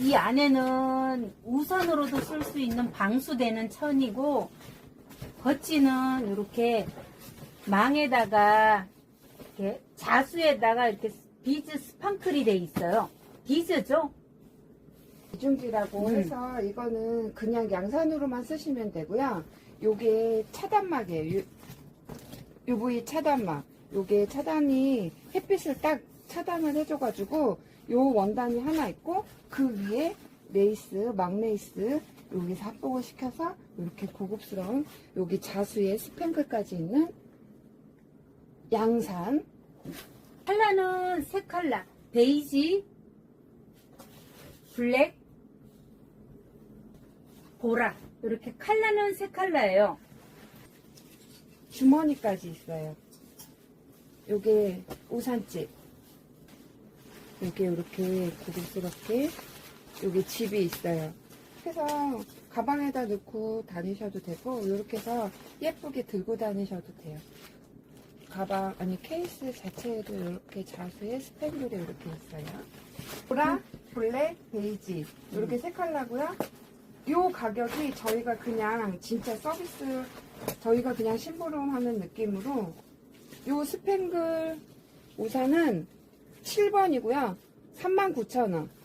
이 안에는 우산으로도 쓸 수 있는 방수되는 천이고 겉지는 이렇게 망에다가 이렇게 자수에다가 이렇게 비즈 스판클이 돼 있어요. 비즈죠? 이중지라고 음. 해서 이거는 그냥 양산으로만 쓰시면 되고요. 요게 차단막이에요. 부위 차단막. 요게 차단이 햇빛을 딱 차단을 해줘가지고 요 원단이 하나 있고 그 위에 레이스, 막레이스 여기서 합복을 시켜서 이렇게 고급스러운 여기 자수에 스팽클까지 있는 양산 컬러는 세 컬러. 베이지, 블랙, 보라. 이렇게 컬러는 세 컬러예요. 주머니까지 있어요. 요게 우산집. 요게 이렇게 고급스럽게 요게 집이 있어요. 그래서 가방에다 넣고 다니셔도 되고 이렇게 해서 예쁘게 들고 다니셔도 돼요. 가방 아니 케이스 자체에도 이렇게 자수에 스팽글이 이렇게 있어요. 보라, 블랙, 베이지 이렇게 세 컬러고요. 요 가격이 저희가 그냥 진짜 서비스 저희가 그냥 심부름 하는 느낌으로 요 스팽글 우산은 7번이고요. 39,000원.